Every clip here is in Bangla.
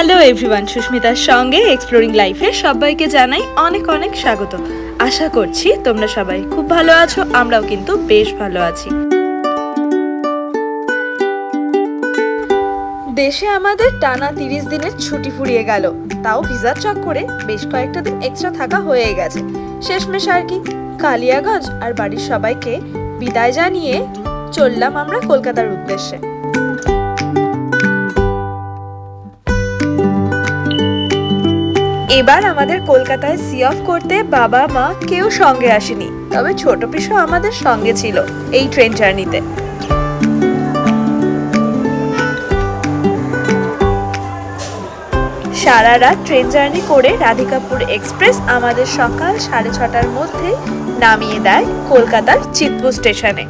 হ্যালো এভরিওয়ান সুস্মিতার সঙ্গে এক্সপ্লোরিং লাইফে সবাইকে জানাই অনেক অনেক স্বাগত। আশা করছি তোমরা সবাই খুব ভালো আছো, আমরাও কিন্তু বেশ ভালো আছি। দেশে আমাদের টানা তিরিশ দিনের ছুটি ফুরিয়ে গেল। তাও ভিসার চক্করে বেশ কয়েকটা দিন এক্সট্রা থাকা হয়ে গেছে। শেষমেশ আর কি। কালিয়াগঞ্জ আর বাড়ির সবাইকে বিদায় জানিয়ে চললাম আমরা কলকাতার উদ্দেশ্যে। এবার আমাদের কলকাতায় সি অফ করতে বাবা, মা কেউ সঙ্গে আসেনি। তবে ছোট পিসও আমাদের সঙ্গে ছিল এই ট্রেন জার্নিতে সারা রাত ট্রেন জার্নি করে রাধিকাপুর এক্সপ্রেস আমাদের সকাল সাড়ে ছটার মধ্যে নামিয়ে দেয় কলকাতার চিতপুর স্টেশনে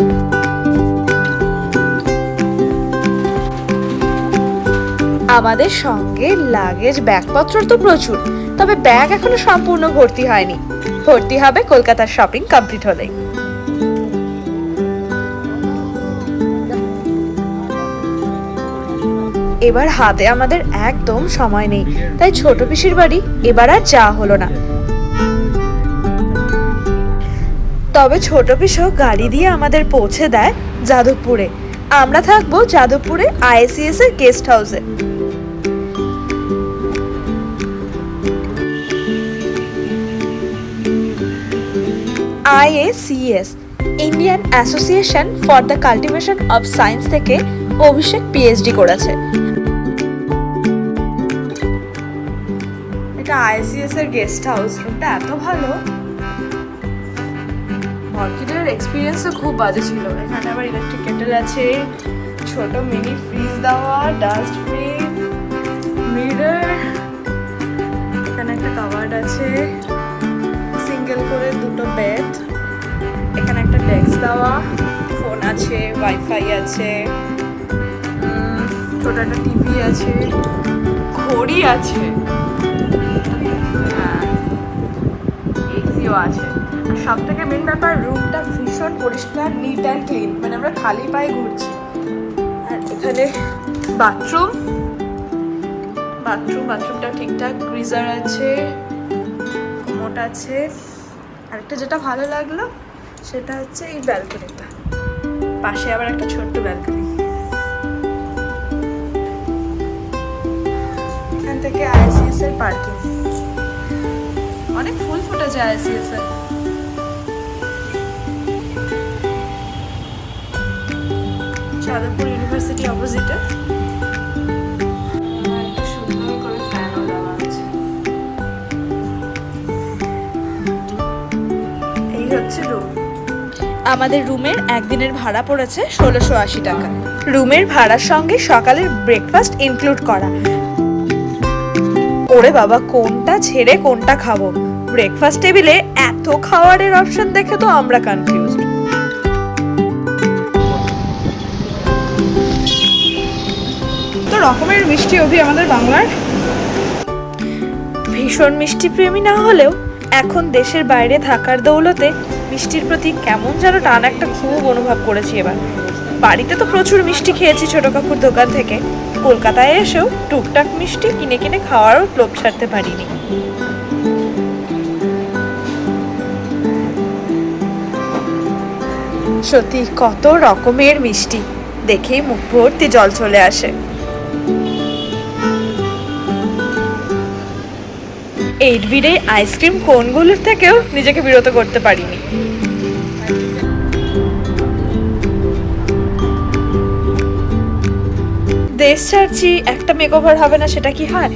আমাদের সঙ্গে লাগেজ ব্যাগপত্র তো প্রচুর, তবে ব্যাগ এখনও সম্পূর্ণ ভর্তি হয়নি। ভর্তি হবে কলকাতার শপিং কমপ্লিট হলেই। এবার হাতে আমাদের একদম সময় নেই, তাই ছোট পিসির বাড়ি এবার আর যাওয়া হলো না। তবে ছোট পিসও গাড়ি দিয়ে আমাদের পৌঁছে দেয় যাদবপুরে। আমরা থাকব যাদবপুরে আইএসিএস এর guest house. IACS Indian Association for the Cultivation of Science থেকে অভিষেক পিএইচডি করেছে। এটা আইসিএস এর গেস্ট হাউস রুমটা এত ভালো। অর্কিডের এক্সপিরিয়েন্সও খুব বাজে ছিল। এখানে আবার ইলেকট্রিক কেটেল আছে, ছোট মিনি ফ্রিজ দেওয়া ডাস্টবিন মিরর এখানে একটা কাভার্ড আছে। সিঙ্গেল করে দুটো বেড এখানে একটা ডেস্ক দেওয়া ফোন আছে ওয়াইফাই আছে ছোট একটা টিভি আছে, ঘড়ি আছে হ্যাঁ এসিও আছে। সব থেকে মেন ব্যাপার রুমটা ভীষণ পরিষ্কার নিট অ্যান্ড ক্লিন মানে আমরা খালি পায়ে ঘুরছি। আর এখানে বাথরুম বাথরুম বাথরুমটা ঠিকঠাক গ্রিজার আছে কোমোট আছে। আরেকটা যেটা ভালো লাগল, সেটা হচ্ছে এই ব্যালকনিটা। পাশে আবার একটা ছোট্ট ব্যালকনি। এখান থেকে আইসিএস এর পার্কিং। অনেক ফুল ফুটেছে আইসিএস এর যাদবপুর ইউনিভার্সিটি অপোজিটে। হচ্ছে রুম আমাদের রুমের একদিনের ভাড়া পড়েছে ষোলোশো আশি টাকা। রুমের ভাড়ার সঙ্গে সকালের ব্রেকফাস্ট ইনক্লুড করা। ওরে বাবা কোনটা ছেড়ে কোনটা খাব? ব্রেকফাস্ট টেবিলে এত খাওয়ারের অপশন দেখে তো আমরা কনফিউজড তো রকমের মিষ্টি অভি আমাদের বাংলার? ভীষণ মিষ্টি প্রেমী না হলেও এখন দেশের বাইরে থাকার দৌলতে মিষ্টির প্রতি কেমন যেন টান একটা খুব অনুভব করেছি এবার। বাড়িতে তো প্রচুর মিষ্টি খেয়েছি ছোট কাকুর দোকান থেকে। কলকাতায় এসেও টুকটাক মিষ্টি কিনে কিনে খাওয়ারও লোভ ছাড়তে পারিনি। সত্যি কত রকমের মিষ্টি। দেখেই মুখ ভর্তি জল চলে আসে। এইট বিডে আইসক্রিম কোনগুলোর থেকেও নিজেকে বিরত করতে পারিনি। দেশ ছাড়ছি, একটা মেকওভার হবে না, সেটা কি হয়?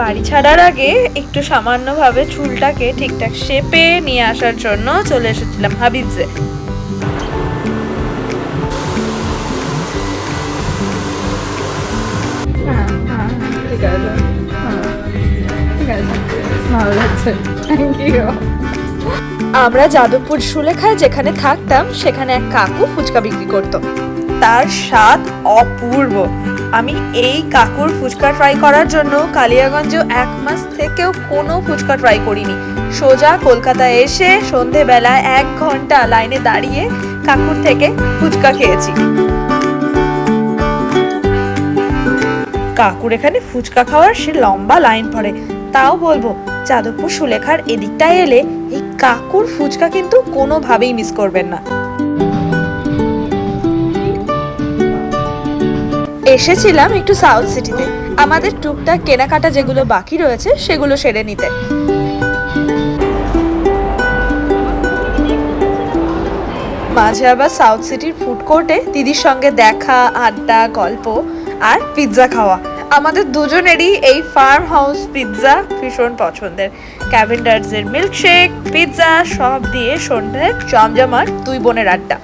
বাড়ি ছাড়ার আগে একটু সামান্যভাবে চুলটাকে ঠিকঠাক শেপে নিয়ে আসার জন্য চলে এসেছিলাম হাবিবসে। হ্যাঁ হ্যাঁ ঠিক আছে। হ্যাঁ। আমরা যাদবপুর সুলেখায় যেখানে থাকতাম, সেখানে এক কাকু ফুচকা বিক্রি করত। তার স্বাদ অপূর্ব। আমি এই কাকুর ফুচকা ট্রাই করার জন্য কালিয়াগঞ্জ এক মাস থেকেও কোনো ফুচকা ট্রাই করিনি। সোজা কলকাতায় এসে সন্ধেবেলায় এক ঘণ্টা লাইনে দাঁড়িয়ে কাকুর থেকে ফুচকা খেয়েছি। কাকুর এখানে ফুচকা খাওয়ার সে লম্বা লাইন পড়ে তাও বলব, যাদবপুর সুলেখার এদিকটায় এলে এই কাকুর ফুচকা কিন্তু কোনোভাবেই মিস করবেন না। এসেছিলাম একটু সাউথ সিটিতে আমাদের টুকটাক কেনাকাটা যেগুলো বাকি রয়েছে, সেগুলো সেরে নিতে। মাঝে আবার সাউথ সিটির ফুড কোর্টে দিদির সঙ্গে দেখা, আড্ডা, গল্প আর পিৎজা খাওয়া। আমাদের দুজনেরই এই ফার্ম হাউস পিৎজা ভীষণ পছন্দের। ক্যাভেন্ডার্সের মিল্কশেক পিৎজা সব দিয়ে সন্ধ্যের জমজমাট দুই বোনের আড্ডা।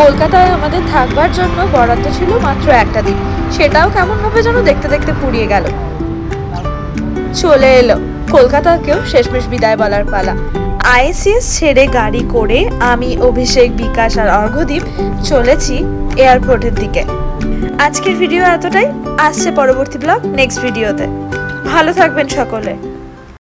কলকাতায় আমাদের থাকবার জন্য বরাদ্দ ছিল মাত্র একটা দিন। সেটাও কেমনভাবে যেন দেখতে দেখতে ফুরিয়ে গেল। চলে এলো। কলকাতাকেও শেষমেশ বিদায় বলার পালা। আইসিএস ছেড়ে গাড়ি করে আমি, অভিষেক, বিকাশ আর অর্ঘদীপ চলেছি এয়ারপোর্টের দিকে। আজকের ভিডিও এতটাই। আসছে পরবর্তী ব্লগ নেক্সট ভিডিওতে। ভালো থাকবেন সকলে।